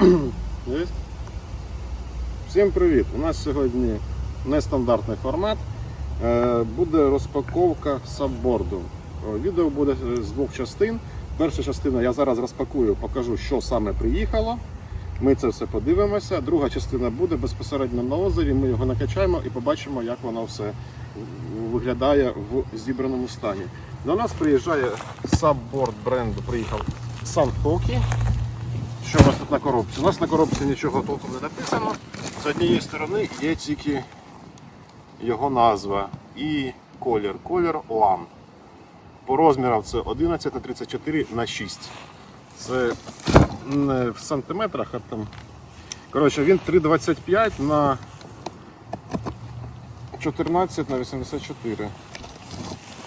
Є? Всім привіт! У нас сьогодні нестандартний формат. Е, Буде розпаковка сабборду. Відео буде з двох частин. Перша частина я зараз розпакую, покажу, що саме приїхало. Ми це все подивимося. Друга частина буде безпосередньо на озері. Ми його накачаємо і побачимо, як воно все виглядає в зібраному стані. До нас приїжджає сабборд бренду. Приїхав Санхокі. Що у нас тут на коробці? У нас на коробці нічого толком не написано. З однієї сторони є тільки його назва і колір. Колір LAN. По розмірам це 11 на 34 на 6. Це не в сантиметрах, а там. Коротше, він 3,25 на 14 на 84.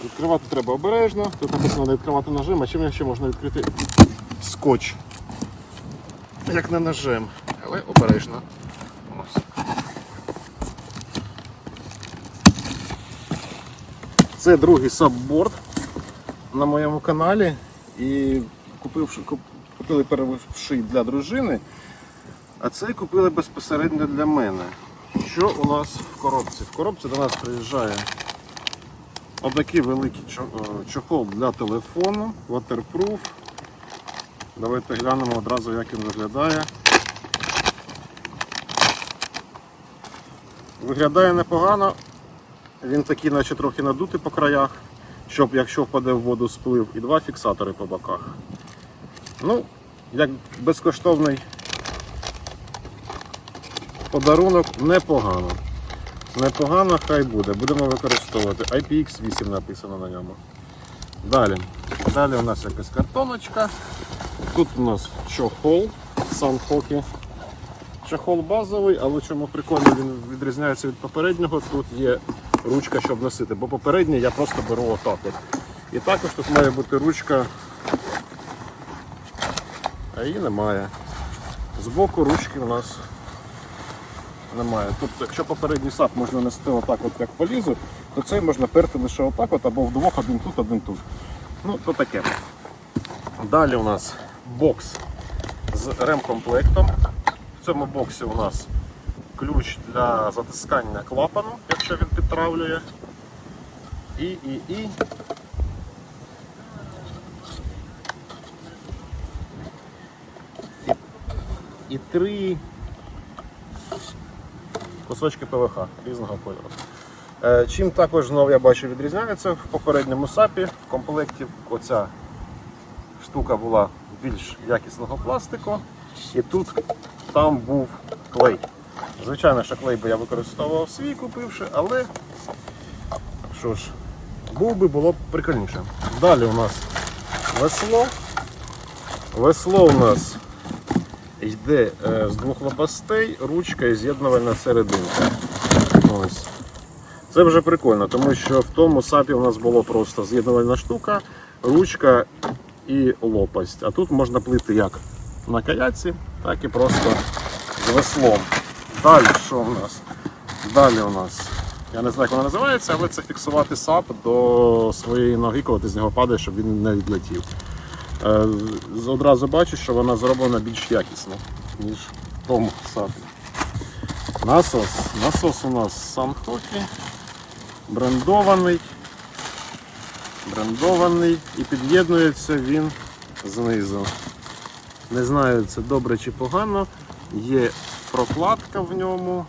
Відкривати треба обережно. Тут написано не відкривати ножем, а чим ще можна відкрити скотч. Як не ножем, але обережно. Це другий сабборд на моєму каналі. І купивши, куп- купили перший для дружини, а цей купили безпосередньо для мене. Що у нас в коробці? В коробці до нас приїжджає отакий великий е, чохол для телефону, waterproof. Давайте глянемо одразу, як він виглядає. Виглядає непогано. Він такий, наче трохи надутий по краях, щоб якщо впаде в воду сплив, і два фіксатори по боках. Ну, як безкоштовний подарунок непогано. Непогано, хай буде. Будемо використовувати. IPX8 написано на ньому. Далі. Далі у нас якась картоночка. Тут у нас чохол Санхокі. Чохол базовий, але чому прикольно він відрізняється від попереднього. Тут є ручка, щоб носити, бо попередній я просто беру отак. От. І також тут має бути ручка, а її немає. Збоку ручки у нас немає. Тут, якщо попередній сап можна нести отак, от як полізу, то цей можна перти лише отак, от, або вдвох, один тут, один тут. Ну, то таке. Далі у нас бокс з ремкомплектом. В цьому боксі у нас ключ для затискання клапану, якщо він підтравлює. І, і, і. І, три кусочки ПВХ різного кольору. Е, Чим також знову я бачу відрізняється в попередньому сапі в комплекті оця штука була більш якісного пластику. І тут там був клей. Звичайно, що клей би я використовував свій купивши, але що ж, був би було б прикольніше. Далі у нас весло. Весло у нас йде е, з двох лопастей, ручка і з'єднувальна серединка. Ось. Це вже прикольно, тому що в тому сапі у нас було просто з'єднувальна штука, ручка і лопасть. А тут можна плити як на каяці, так і просто з веслом. Далі що у нас? Далі у нас, я не знаю, як вона називається, але це фіксувати сап до своєї ноги, коли ти з нього падаєш, щоб він не відлетів. Е, Одразу бачу, що вона зроблена більш якісно, ніж в тому сапі. Насос. Насос у нас Санхокі. Брендований. Брендований і під'єднується він знизу. Не знаю, це добре чи погано. Є прокладка в ньому.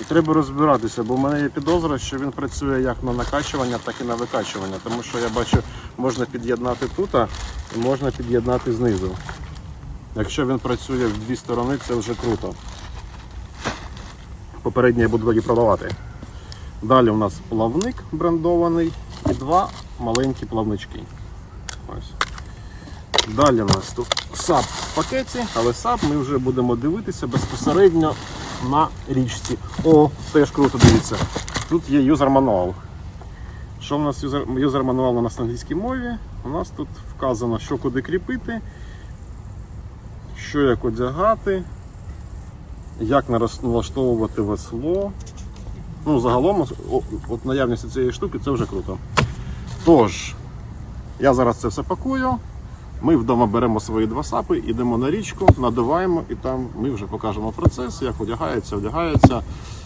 І треба розбиратися, бо в мене є підозра, що він працює як на накачування, так і на викачування. Тому що я бачу, можна під'єднати тут, а можна під'єднати знизу. Якщо він працює в дві сторони, це вже круто. Попереднє я буду тоді продавати. Далі у нас плавник брендований і два маленькі плавнички. Ось. Далі у нас тут сап в пакеті, але сап ми вже будемо дивитися безпосередньо на річці. О, теж круто дивіться. Тут є юзер мануал. Що в нас юзер, мануал у нас на англійській мові? У нас тут вказано, що куди кріпити, що як одягати, як налаштовувати весло. Ну, загалом, от наявність цієї штуки це вже круто. Тож, я зараз це все пакую, Ми вдома беремо свої два сапи, йдемо на річку, надуваємо, і там ми вже покажемо процес, як одягається, одягається,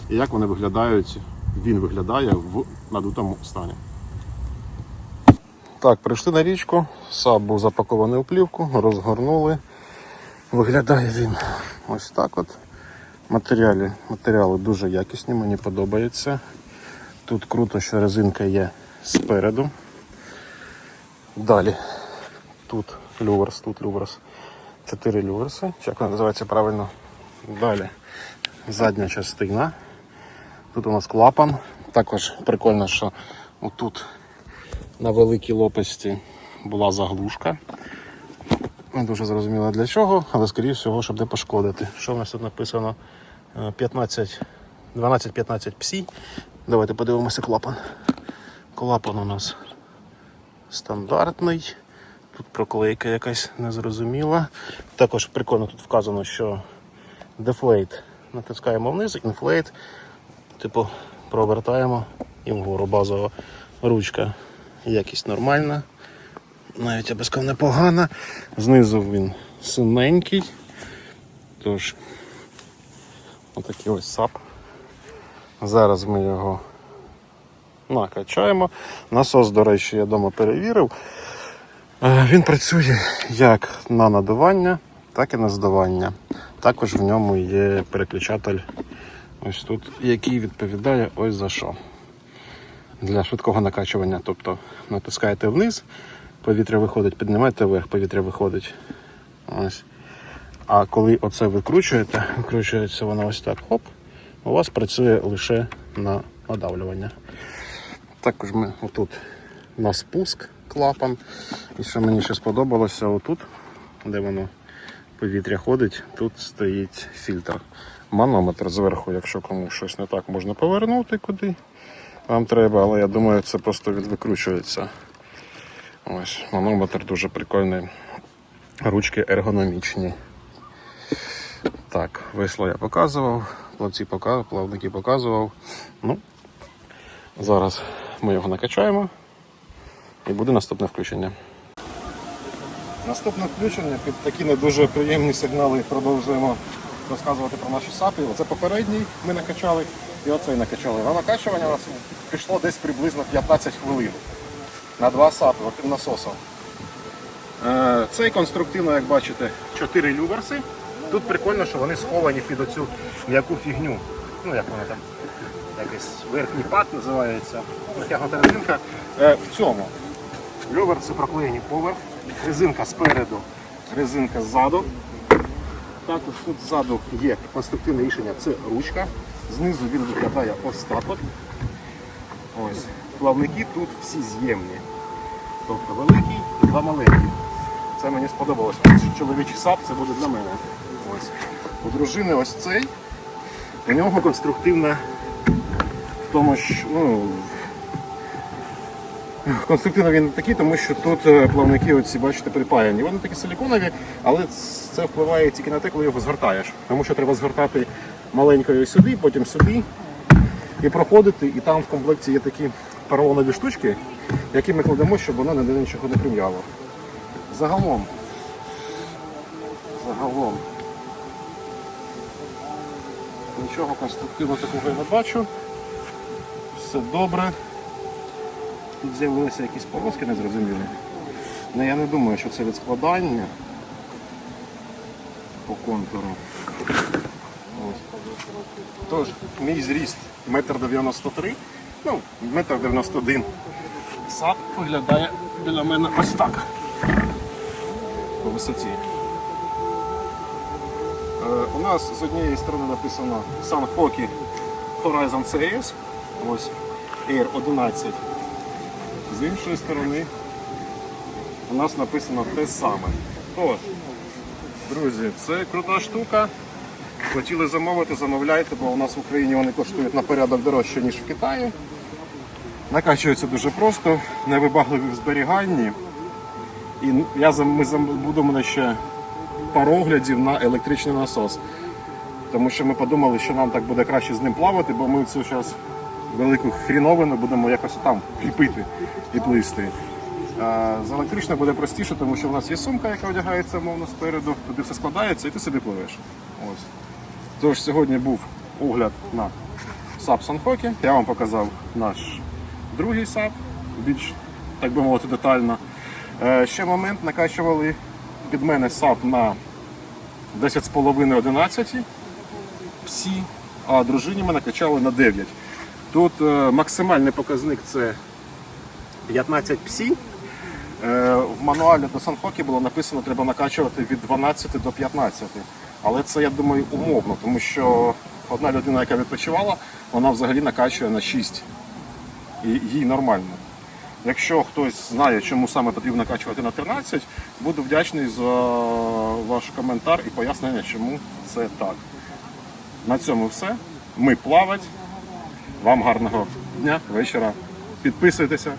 і як вони виглядають. Він виглядає в надутому стані. Так, прийшли на річку, сап був запакований у плівку, розгорнули. Виглядає він ось так от. Матеріали, матеріали дуже якісні, мені подобається. Тут круто, що резинка є спереду. Далі. Тут люверс, тут люверс. Чотири люверси. Як вона називається правильно? Далі. Задня частина. Тут у нас клапан. Також прикольно, що отут на великій лопасті була заглушка. Не дуже зрозуміло для чого, але скоріше всього, щоб не пошкодити. Що в нас тут написано? Е, 15, 12-15 псі. Давайте подивимося клапан. Клапан у нас стандартний. Тут проклейка якась незрозуміла. Також прикольно тут вказано, що дефлейт натискаємо вниз, інфлейт. Типу провертаємо і вгору базова ручка. Якість нормальна. Навіть я би сказав непогана. Знизу він синенький. Тож, отакий ось сап. Зараз ми його накачаємо. Насос, до речі, я вдома перевірив. Е, Він працює як на надування, так і на здавання. Також в ньому є переключатель ось тут, який відповідає ось за що. Для швидкого накачування. Тобто натискаєте вниз, повітря виходить, піднімаєте вверх, повітря виходить. Ось. А коли оце викручуєте, викручується воно ось так, хоп, у вас працює лише на надавлювання. Також ми отут на спуск клапан. І що мені ще сподобалося, отут, де воно повітря ходить, тут стоїть фільтр. Манометр зверху, якщо комусь щось не так, можна повернути куди вам треба, але я думаю, це просто відвикручується. Ось, манометр дуже прикольний. Ручки ергономічні. Так, весло я показував, плавці пока- плавники показував. Ну, зараз ми його накачаємо і буде наступне включення. Наступне включення під такі не дуже приємні сигнали продовжуємо розказувати про наші сапи. Оце попередній ми накачали і оцей накачали. На накачування у нас пішло десь приблизно 15 хвилин на два сапи насосом. Е, Цей конструктивно, як бачите, 4 люверси. Тут прикольно, що вони сховані під оцю м'яку фігню. Ну, як вона там, якийсь верхній пад називається. Натягнута резинка. Е, В цьому люверси проклеєні поверх, резинка спереду, резинка ззаду. Також тут ззаду є конструктивне рішення, це ручка. Знизу він виглядає ось так. Ось. Плавники тут всі з'ємні. Тобто великий і два маленькі. Це мені сподобалось. Ось Чоловічий сап це буде для мене. Ось. У дружини ось цей. У нього конструктивна в тому, що ну, конструктивно він такий, тому що тут е, плавники оці, бачите, припаяні. Вони такі силіконові, але це впливає тільки на те, коли його згортаєш. Тому що треба згортати маленькою сюди, потім сюди і проходити. І там в комплекті є такі поролонові штучки, які ми кладемо, щоб воно ніде нічого не прим'яло. Загалом. Загалом. Нічого конструктивного такого я не бачу. Все добре. Тут з'явилися якісь полоски незрозумілі. Ну я не думаю, що це від складання по контуру. Ось. Тож, мій зріст 1,93 м, ну, 1,91 м. Сап виглядає біля мене ось так. По висоті. Е, у нас з однієї сторони написано Sanhoki Horizon Series. Ось Air 11. З іншої сторони у нас написано те саме. Тож, друзі, це крута штука. Хотіли замовити, замовляйте, бо у нас в Україні вони коштують на порядок дорожче, ніж в Китаї. Накачуються дуже просто, невибагливі в зберіганні. І я, ми будемо ще пару оглядів на електричний насос. Тому що ми подумали, що нам так буде краще з ним плавати, бо ми цю зараз велику хріновину будемо якось там кріпити і плисти. Е, З електричною буде простіше, тому що в нас є сумка, яка одягається мовно спереду, туди все складається і ти собі пливеш. Ось. Тож сьогодні був огляд на САП Санфокі. Я вам показав наш другий САП, більш, так би мовити, детально. Е, Ще момент накачували під мене САП на 10,5-11 псі, а дружині ми накачали на 9. Тут е, максимальний показник це 15 псі. Е, В мануалі до Санхокі було написано, що треба накачувати від 12 до 15. Але це, я думаю, умовно, тому що одна людина, яка відпочивала, вона взагалі накачує на 6. І їй нормально. Якщо хтось знає, чому саме потрібно накачувати на 13, буду вдячний за ваш коментар і пояснення, чому це так. На цьому все. Ми плавать. Вам гарного дня, вечора. Підписуйтеся,